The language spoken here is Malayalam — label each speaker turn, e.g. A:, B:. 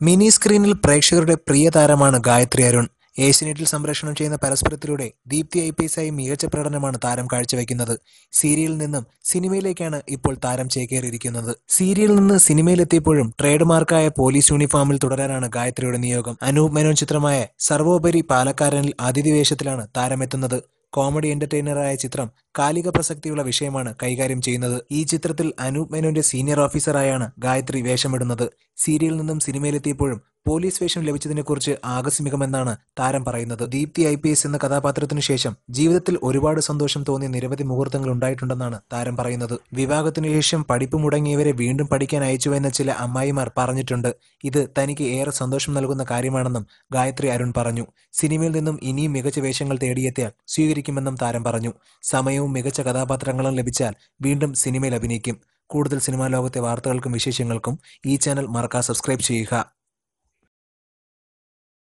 A: മിനി സ്ക്രീനിൽ പ്രേക്ഷകരുടെ പ്രിയ താരമാണ് ഗായത്രി അരുൺ. ഏഷ്യനെറ്റിൽ സംപ്രേഷണം ചെയ്യുന്ന പരസ്പരത്തിലൂടെ ദീപ്തി ഐ പി എസ് ആയി മികച്ച പ്രകടനമാണ് താരം കാഴ്ചവെക്കുന്നത്. സീരിയലിൽ നിന്നും സിനിമയിലേക്കാണ് ഇപ്പോൾ താരം ചേക്കേറിയിരിക്കുന്നത്. സീരിയലിൽ നിന്ന് സിനിമയിലെത്തിയപ്പോഴും ട്രേഡ് മാർക്കായ പോലീസ് യൂണിഫോമിൽ തുടരാനാണ് ഗായത്രിയുടെ നിയോഗം. അനൂപ് മേനോൻ ചിത്രമായ സർവോപരി പാലക്കാരനിൽ അതിഥി വേഷത്തിലാണ് താരമെത്തുന്നത്. കോമഡി എന്റർടൈനറായ ചിത്രം കാലിക പ്രസക്തിയുള്ള വിഷയമാണ് കൈകാര്യം ചെയ്യുന്നത്. ഈ ചിത്രത്തിൽ അനൂപ് മേനോന്റെ സീനിയർ ഓഫീസറായാണ് ഗായത്രി വേഷമിടുന്നത്. സീരിയലിൽ നിന്നും സിനിമയിലെത്തിയപ്പോഴും പോലീസ് വേഷം ലഭിച്ചതിനെക്കുറിച്ച് ആകസ്മികമെന്നാണ് താരം പറയുന്നത്. ദീപ്തി ഐ പി എസ് എന്ന കഥാപാത്രത്തിനു ശേഷം ജീവിതത്തിൽ ഒരുപാട് സന്തോഷം തോന്നിയ നിരവധി മുഹൂർത്തങ്ങൾ ഉണ്ടായിട്ടുണ്ടെന്നാണ് താരം പറയുന്നത്. വിവാഹത്തിനു ശേഷം പഠിപ്പ് മുടങ്ങിയവരെ വീണ്ടും പഠിക്കാൻ അയച്ചുവെന്ന് ചില അമ്മായിമാർ പറഞ്ഞിട്ടുണ്ട്. ഇത് തനിക്ക് ഏറെ സന്തോഷം നൽകുന്ന കാര്യമാണെന്നും ഗായത്രി അരുൺ പറഞ്ഞു. സിനിമയിൽ നിന്നും ഇനിയും മികച്ച വേഷങ്ങൾ തേടിയെത്തിയാൽ സ്വീകരിക്കുമെന്നും താരം പറഞ്ഞു. സമയവും മികച്ച കഥാപാത്രങ്ങളും ലഭിച്ചാൽ വീണ്ടും സിനിമയിൽ അഭിനയിക്കും. കൂടുതൽ സിനിമാ ലോകത്തെ വാർത്തകൾക്കും വിശേഷങ്ങൾക്കും ഈ ചാനൽ മറക്കാതെ സബ്സ്ക്രൈബ് ചെയ്യുക.